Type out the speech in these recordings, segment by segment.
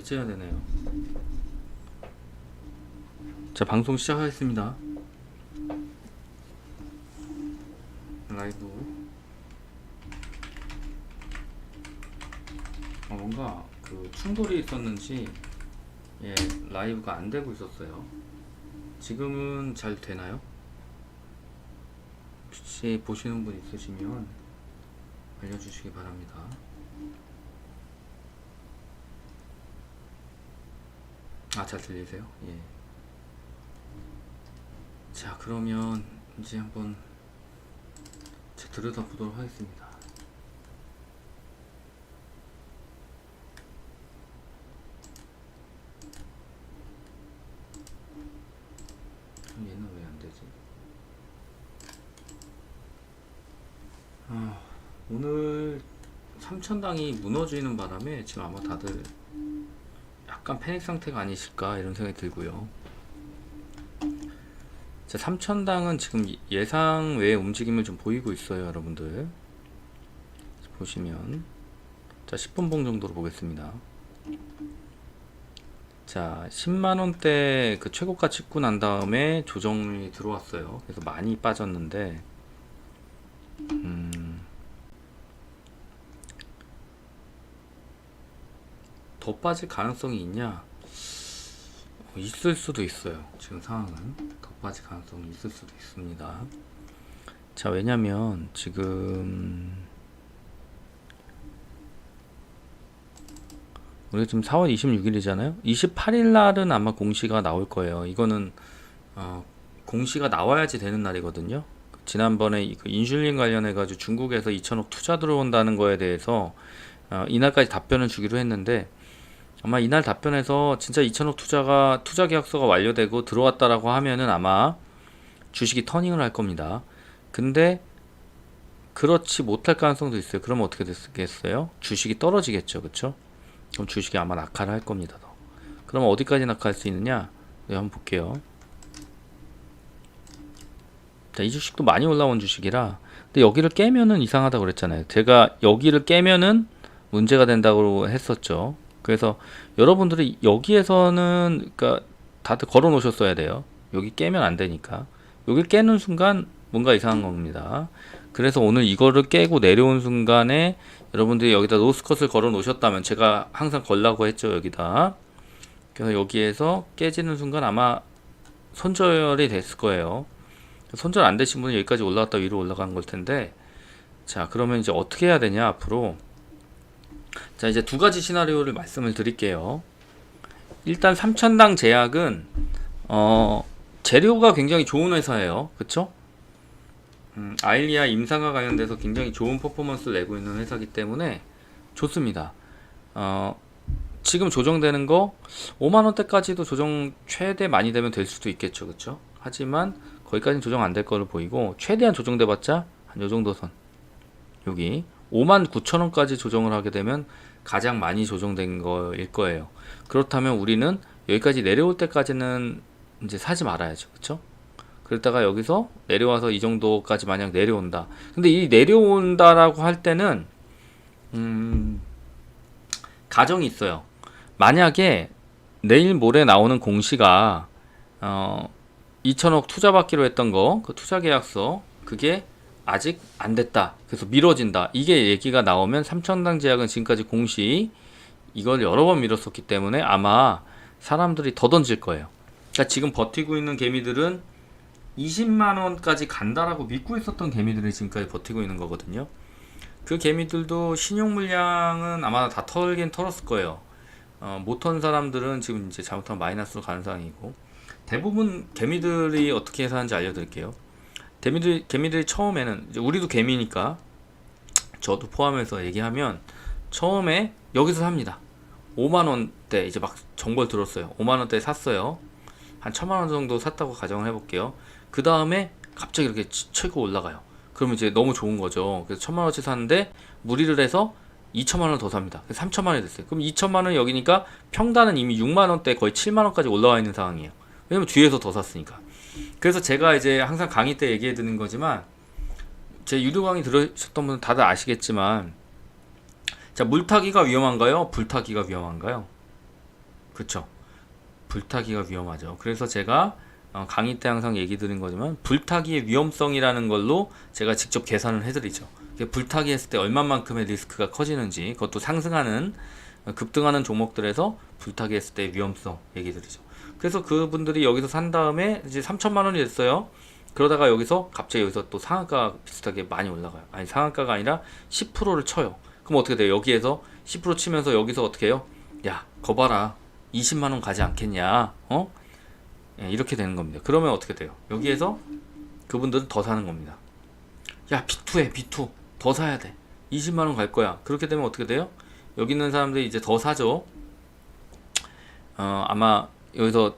이제야 되네요. 자 방송 시작하겠습니다. 라이브. 어, 뭔가 그 충돌이 있었는지 예 라이브가 안 되고 있었어요. 지금은 잘 되나요? 혹시 보시는 분 있으시면 알려주시기 바랍니다. 아, 잘 들리세요? 예. 자, 그러면 이제 한번 제 들여다 보도록 하겠습니다. 그럼 얘는 왜 안 되지? 아, 오늘 삼천당이 무너지는 바람에 지금 아마 다들 약간 패닉 상태가 아니실까 이런 생각이 들고요. 자, 삼천당은 지금 예상 외의 움직임을 좀 보이고 있어요, 여러분들. 보시면 자, 10분 봉 정도로 보겠습니다. 자, 10만 원대 그 최고가 찍고 난 다음에 조정이 들어왔어요. 그래서 많이 빠졌는데 음, 더 빠질 가능성이 있냐? 어, 있을 수도 있어요. 지금 상황은 더 빠질 가능성이 있을 수도 있습니다. 자, 왜냐면 지금 우리가 지금 4월 26일이잖아요. 28일 날은 아마 공시가 나올 거예요. 이거는 어, 공시가 나와야지 되는 날이거든요. 지난번에 이- 그 인슐린 관련해 가지고 중국에서 2천억 투자 들어온다는 거에 대해서 어, 이날까지 답변을 주기로 했는데 아마 이날 답변에서 진짜 2천억 투자가 투자 계약서가 완료되고 들어왔다라고 하면은 아마 주식이 터닝을 할 겁니다. 근데 그렇지 못할 가능성도 있어요. 그러면 어떻게 됐겠어요? 주식이 떨어지겠죠, 그렇죠? 그럼 주식이 아마 낙하를 할 겁니다. 더. 그러면 어디까지 낙하할 수 있느냐? 네, 한번 볼게요. 자, 이 주식도 많이 올라온 주식이라 근데 여기를 깨면은 이상하다고 그랬잖아요. 제가 여기를 깨면은 문제가 된다고 했었죠. 그래서 여러분들이 여기에서는 그러니까 다들 걸어 놓으셨어야 돼요. 여기 깨면 안 되니까. 여기 깨는 순간 뭔가 이상한 겁니다. 그래서 오늘 이거를 깨고 내려온 순간에 여러분들이 여기다 노스컷을 걸어 놓으셨다면 제가 항상 걸라고 했죠 여기다 그래서 여기에서 깨지는 순간 아마 손절이 됐을 거예요 손절 안 되신 분은 여기까지 올라갔다 위로 올라간 걸 텐데 자 그러면 이제 어떻게 해야 되냐 앞으로 자 이제 두 가지 시나리오를 말씀을 드릴게요. 일단 삼천당 제약은 어 재료가 굉장히 좋은 회사예요. 그쵸? 음, 아일리아 임상과 관련돼서 굉장히 좋은 퍼포먼스를 내고 있는 회사기 때문에 좋습니다. 어, 지금 조정되는 거 5만 원대까지도 조정 최대 많이 되면 될 수도 있겠죠, 그렇죠? 하지만 거기까지는 조정 안될 거로 보이고 최대한 조정돼 봤자 한 요 정도 선. 여기 5만 9천 원까지 조정을 하게 되면 가장 많이 조정된 거일 거예요. 그렇다면 우리는 여기까지 내려올 때까지는 이제 사지 말아야죠, 그렇죠? 그러다가 여기서 내려와서 이 정도까지 만약 내려온다. 근데 이 내려온다라고 할 때는 음 가정이 있어요. 만약에 내일 모레 나오는 공시가 어 2천억 투자 받기로 했던 거, 그 투자 계약서 그게 아직 안 됐다. 그래서 미뤄진다. 이게 얘기가 나오면 삼천당 제약은 지금까지 공시 이걸 여러 번 미뤘었기 때문에 아마 사람들이 더 던질 거예요. 그러니까 지금 버티고 있는 개미들은 20만 원까지 간다라고 믿고 있었던 개미들이 지금까지 버티고 있는 거거든요. 그 개미들도 신용 물량은 아마 다 털긴 털었을 거예요. 어, 못턴 사람들은 지금 이제 잘못하면 마이너스로 가는 상황이고 대부분 개미들이 어떻게 해서 하는지 알려드릴게요. 개미들 개미들이 처음에는 우리도 개미니까 저도 포함해서 얘기하면 처음에 여기서 삽니다. 5만 원대 이제 막 정보를 들었어요. 5만 원대 샀어요. 한 천만 원 정도 샀다고 가정을 해볼게요. 그 다음에 갑자기 이렇게 치- 치고 올라가요. 그러면 이제 너무 좋은 거죠. 그래서 천만 원치 샀는데 무리를 해서 2천만 원 더 삽니다. 그래서 3천만 원이 됐어요. 그럼 2천만 원 여기니까 평단은 이미 6만 원대 거의 7만 원까지 올라와 있는 상황이에요. 왜냐면 뒤에서 더 샀으니까. 그래서 제가 이제 항상 강의 때 얘기해 드는 거지만 제 유료 강의 들으셨던 분은 다들 아시겠지만 자 물타기가 위험한가요? 불타기가 위험한가요? 그쵸? 불타기가 위험하죠. 그래서 제가 어, 강의 때 항상 얘기 드린 거지만 불타기의 위험성이라는 걸로 제가 직접 계산을 해드리죠. 불타기 했을 때 얼마만큼의 리스크가 커지는지 그것도 상승하는 어, 급등하는 종목들에서 불타기 했을 때 위험성 얘기 드리죠. 그래서 그분들이 여기서 산 다음에 이제 3천만 원이 됐어요. 그러다가 여기서 갑자기 여기서 또 상한가 비슷하게 많이 올라가요. 아니 상한가가 아니라 10%를 쳐요. 그럼 어떻게 돼요? 여기에서 10% 치면서 여기서 어떻게 해요? 야, 거봐라. 20만 원 가지 않겠냐? 어? 예, 이렇게 되는 겁니다. 그러면 어떻게 돼요? 여기에서 그분들은 더 사는 겁니다. 야, B2해, B2. 더 사야 돼. 20만 원 갈 거야. 그렇게 되면 어떻게 돼요? 여기 있는 사람들이 이제 더 사죠. 어, 아마 여기서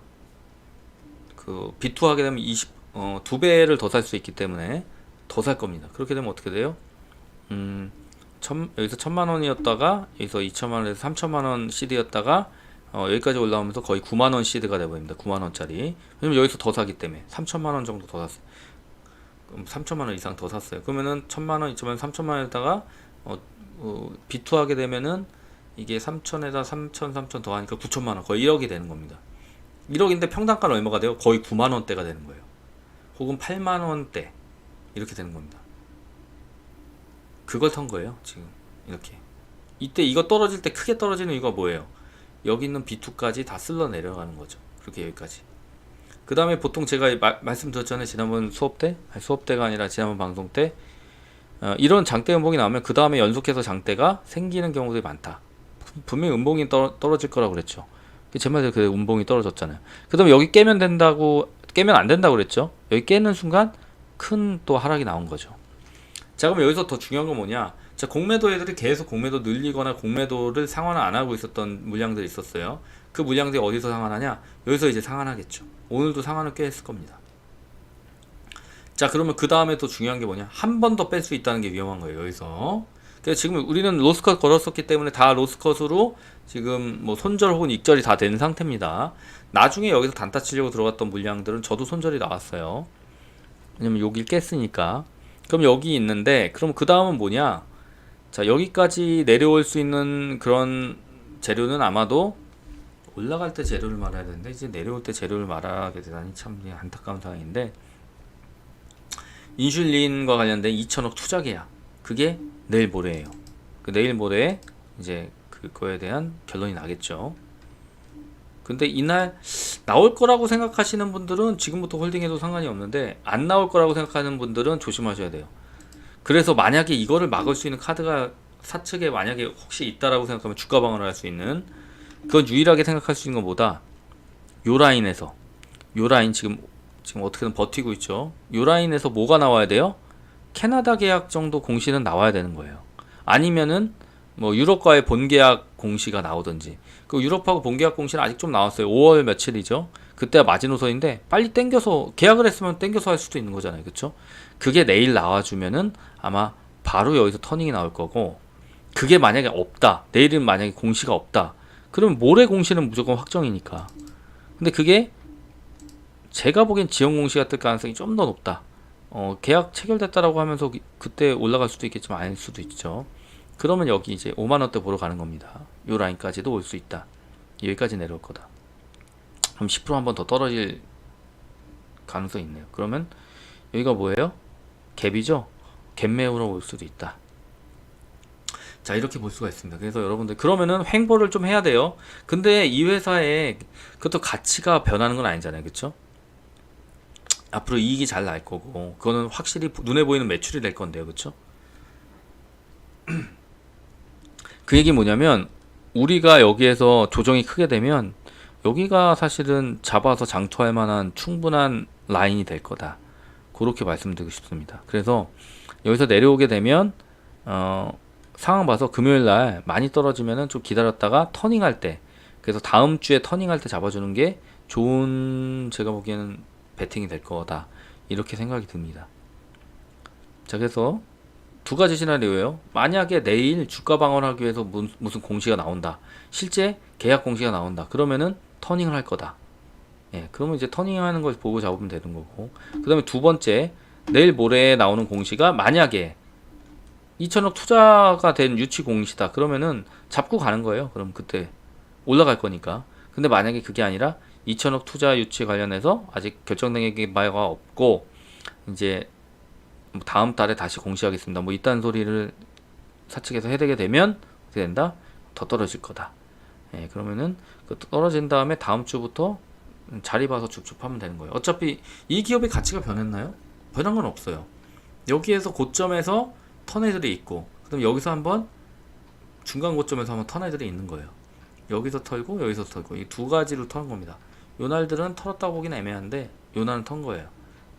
그 B2 하게 되면 20, 어, 두 배를 더 살 수 있기 때문에 더 살 겁니다. 그렇게 되면 어떻게 돼요? 음, 천, 여기서 천만 원이었다가 여기서 이천만 원에서 삼천만 원 시드였다가 어, 여기까지 올라오면서 거의 9만 원 시드가 되버립니다. 9만 원짜리. 왜냐면 여기서 더 사기 때문에 3천만 원 정도 더 샀어요. 그럼 3천만 원 이상 더 샀어요. 그러면은 천만 원, 2천만 원, 3천만 원에다가 어, 어, B2 하게 되면은 이게 3천에다 3천, 3천 더 하니까 9천만 원, 거의 1억이 되는 겁니다. 1억인데 평당가는 얼마가 돼요? 거의 9만 원대가 되는 거예요. 혹은 8만 원대 이렇게 되는 겁니다. 그걸 턴 거예요, 지금 이렇게. 이때 이거 떨어질 때 크게 떨어지는 이유가 뭐예요? 여기 있는 B2까지 다 쓸러 내려가는 거죠. 그렇게 여기까지. 그 다음에 보통 제가 마- 말씀드렸잖아요. 지난번 수업 때, 아니, 수업 때가 아니라 지난번 방송 때 어, 이런 장대 음봉이 나오면 그 다음에 연속해서 장대가 생기는 경우들이 많다. 분- 분명히 음봉이 떨어, 떨어질 거라고 그랬죠. 제 말대로 그 음봉이 떨어졌잖아요. 그 다음에 여기 깨면 된다고 깨면 안 된다고 그랬죠. 여기 깨는 순간 큰 또 하락이 나온 거죠. 자 그럼 여기서 더 중요한 건 뭐냐? 자 공매도 애들이 계속 공매도 늘리거나 공매도를 상환을 안 하고 있었던 물량들이 있었어요. 그 물량들이 어디서 상환하냐? 여기서 이제 상환하겠죠. 오늘도 상환을 꽤 했을 겁니다. 자 그러면 그 다음에 또 중요한 게 뭐냐? 한 번 더 뺄 수 있다는 게 위험한 거예요. 여기서. 그래서 지금 우리는 로스컷 걸었었기 때문에 다 로스컷으로 지금 뭐 손절 혹은 익절이 다 된 상태입니다. 나중에 여기서 단타 치려고 들어갔던 물량들은 저도 손절이 나왔어요. 왜냐면 여길 깼으니까. 그럼 여기 있는데 그럼 그 다음은 뭐냐? 자 여기까지 내려올 수 있는 그런 재료는 아마도 올라갈 때 재료를 말아야 되는데 이제 내려올 때 재료를 말하게 되다니 참 안타까운 상황인데 인슐린과 관련된 2천억 투자 계약 그게 내일 모레예요. 그 내일 모레 이제 그거에 대한 결론이 나겠죠. 근데 이날 나올 거라고 생각하시는 분들은 지금부터 홀딩해도 상관이 없는데 안 나올 거라고 생각하는 분들은 조심하셔야 돼요. 그래서 만약에 이거를 막을 수 있는 카드가 사측에 만약에 혹시 있다라고 생각하면 주가 방어를 할 수 있는 그건 유일하게 생각할 수 있는 건 뭐다? 요 라인에서 요 라인 지금 지금 어떻게든 버티고 있죠. 요 라인에서 뭐가 나와야 돼요? 캐나다 계약 정도 공시는 나와야 되는 거예요. 아니면은 뭐 유럽과의 본 계약 공시가 나오든지 그 유럽하고 본 계약 공시는 아직 좀 나왔어요. 5월 며칠이죠. 그때가 마지노선인데 빨리 땡겨서 계약을 했으면 땡겨서 할 수도 있는 거잖아요. 그렇죠? 그게 내일 나와주면은 아마 바로 여기서 터닝이 나올 거고 그게 만약에 없다. 내일은 만약에 공시가 없다. 그러면 모레 공시는 무조건 확정이니까. 근데 그게 제가 보기엔 지연 공시가 뜰 가능성이 좀 더 높다. 어, 계약 체결됐다라고 하면서 그- 그때 올라갈 수도 있겠지만 아닐 수도 있죠. 그러면 여기 이제 5만 원대 보러 가는 겁니다. 요 라인까지도 올 수 있다. 여기까지 내려올 거다. 그럼 10%한 번 더 떨어질 가능성이 있네요. 그러면 여기가 뭐예요? 갭이죠? 갭 매우러 올 수도 있다. 자 이렇게 볼 수가 있습니다. 그래서 여러분들 그러면은 횡보를 좀 해야 돼요. 근데 이 회사에 그것도 가치가 변하는 건 아니잖아요, 그렇죠? 앞으로 이익이 잘 날 거고 그거는 확실히 눈에 보이는 매출이 될 건데요, 그렇죠? 그 얘기 뭐냐면 우리가 여기에서 조정이 크게 되면 여기가 사실은 잡아서 장투할 만한 충분한 라인이 될 거다. 그렇게 말씀드리고 싶습니다. 그래서 여기서 내려오게 되면 어, 상황 봐서 금요일 날 많이 떨어지면은 좀 기다렸다가 터닝할 때 그래서 다음 주에 터닝할 때 잡아주는 게 좋은 제가 보기에는 베팅이 될 거다 이렇게 생각이 듭니다. 자 그래서 두 가지 시나리오예요. 만약에 내일 주가 방어하기 위해서 무, 무슨 공시가 나온다. 실제 계약 공시가 나온다. 그러면은 터닝을 할 거다. 예, 그러면 이제 터닝하는 걸 보고 잡으면 되는 거고. 그 다음에 두 번째, 내일 모레 나오는 공시가 만약에 2천억 투자가 된 유치 공시다. 그러면은 잡고 가는 거예요. 그럼 그때 올라갈 거니까. 근데 만약에 그게 아니라 2천억 투자 유치 관련해서 아직 결정된 바가 없고 이제 뭐 다음 달에 다시 공시하겠습니다. 뭐 이딴 소리를 사측에서 해대게 되면 어떻게 된다? 더 떨어질 거다. 예, 그러면은 그 떨어진 다음에 다음 주부터 자리 봐서 쭉쭉 하면 되는 거예요. 어차피 이 기업의 가치가 변했나요? 변한 건 없어요. 여기에서 고점에서 턴애들이 있고, 그럼 여기서 한번 중간 고점에서 한번 턴애들이 있는 거예요. 여기서 털고 여기서 털고 이 두 가지로 턴 겁니다. 요 날들은 털었다고 보기는 애매한데 요 날은 턴 거예요.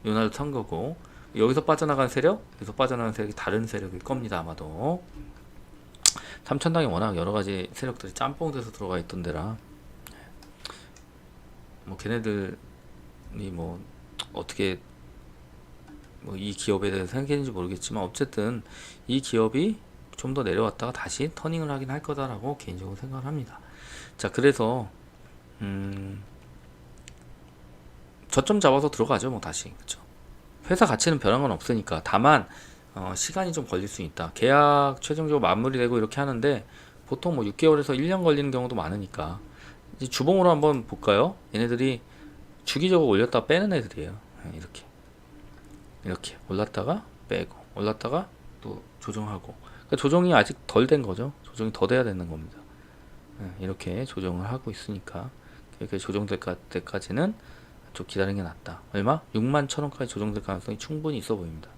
요 날은 턴 거고 여기서 빠져나간 세력, 여기서 빠져나간 세력이 다른 세력일 겁니다 아마도. 삼천당에 워낙 여러 가지 세력들이 짬뽕 돼서 들어가 있던 데라 뭐 걔네들이 뭐 어떻게 뭐 이 기업에 대해서 생각했는지 모르겠지만 어쨌든 이 기업이 좀 더 내려왔다가 다시 터닝을 하긴 할 거다라고 개인적으로 생각을 합니다. 자 그래서 음 저점 잡아서 들어가죠 뭐 다시 그쵸 회사 가치는 변한 건 없으니까. 다만 어, 시간이 좀 걸릴 수 있다. 계약 최종적으로 마무리되고 이렇게 하는데 보통 뭐 6개월에서 1년 걸리는 경우도 많으니까. 이제 주봉으로 한번 볼까요? 얘네들이 주기적으로 올렸다 빼는 애들이에요. 예, 이렇게. 이렇게. 올랐다가 빼고 올랐다가 또 조정하고. 그러니까 조정이 아직 덜 된 거죠. 조정이 더 돼야 되는 겁니다. 예, 이렇게 조정을 하고 있으니까. 이렇게 조정될 까- 때까지는 좀 기다리는 게 낫다. 얼마? 6만 천 원까지 조정될 가능성이 충분히 있어 보입니다.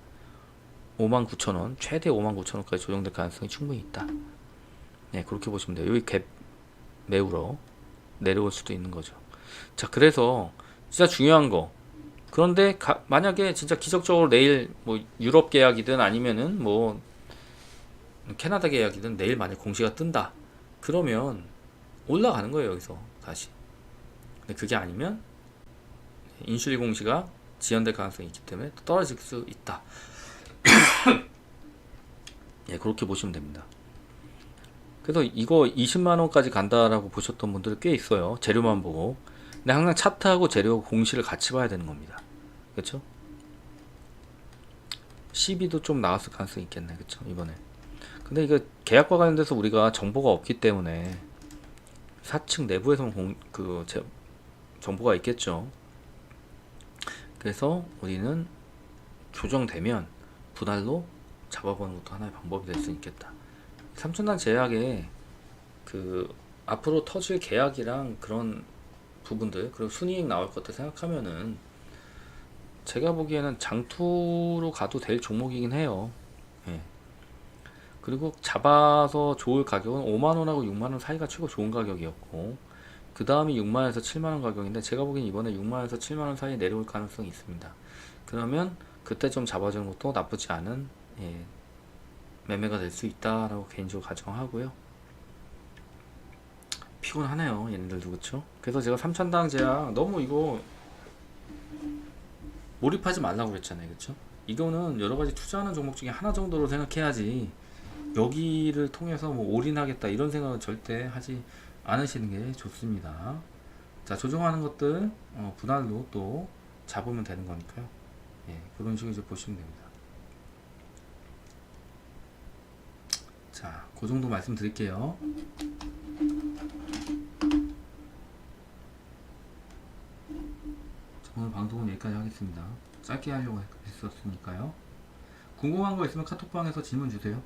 5만 9천 원, 최대 5만 9천 원까지 조정될 가능성이 충분히 있다. 네, 그렇게 보시면 돼요. 여기 갭 매우러 내려올 수도 있는 거죠. 자, 그래서 진짜 중요한 거. 그런데 가- 만약에 진짜 기적적으로 내일 뭐 유럽 계약이든 아니면은 뭐 캐나다 계약이든 내일 만약 공시가 뜬다. 그러면 올라가는 거예요, 여기서 다시. 근데 그게 아니면 인슐리 공시가 지연될 가능성이 있기 때문에 또 떨어질 수 있다. 예, 그렇게 보시면 됩니다. 그래서 이거 20만 원까지 간다라고 보셨던 분들 꽤 있어요. 재료만 보고. 근데 항상 차트하고 재료 공시를 같이 봐야 되는 겁니다. 그렇죠? 12도 좀 나왔을 가능성이 있겠네. 그렇죠? 이번에. 근데 이거 계약과 관련돼서 우리가 정보가 없기 때문에 사측 내부에서는 공, 그 제, 정보가 있겠죠. 그래서 우리는 조정되면 분할로 잡아보는 것도 하나의 방법이 될 수 있겠다. 삼천단 제약에 그 앞으로 터질 계약이랑 그런 부분들 그리고 순이익 나올 것들 생각하면은 제가 보기에는 장투로 가도 될 종목이긴 해요. 예. 그리고 잡아서 좋을 가격은 5만 원하고 6만 원 사이가 최고 좋은 가격이었고 그 다음이 6만 원에서 7만 원 가격인데 제가 보기엔 이번에 6만 원에서 7만 원 사이에 내려올 가능성이 있습니다. 그러면 그때 좀 잡아주는 것도 나쁘지 않은 예, 매매가 될 수 있다라고 개인적으로 가정하고요. 피곤하네요, 얘네들도 그렇죠. 그래서 제가 삼천당 제약 너무 이거 몰입하지 말라고 그랬잖아요, 그렇죠? 이거는 여러 가지 투자하는 종목 중에 하나 정도로 생각해야지 여기를 통해서 뭐 올인하겠다 이런 생각은 절대 하지 않으시는 게 좋습니다. 자, 조정하는 것들 어, 분할로 또 잡으면 되는 거니까요. 예, 그런 식으로 이제 보시면 됩니다. 자, 그 정도 말씀드릴게요. 자, 오늘 방송은 여기까지 하겠습니다. 짧게 하려고 했었으니까요. 궁금한 거 있으면 카톡방에서 질문 주세요.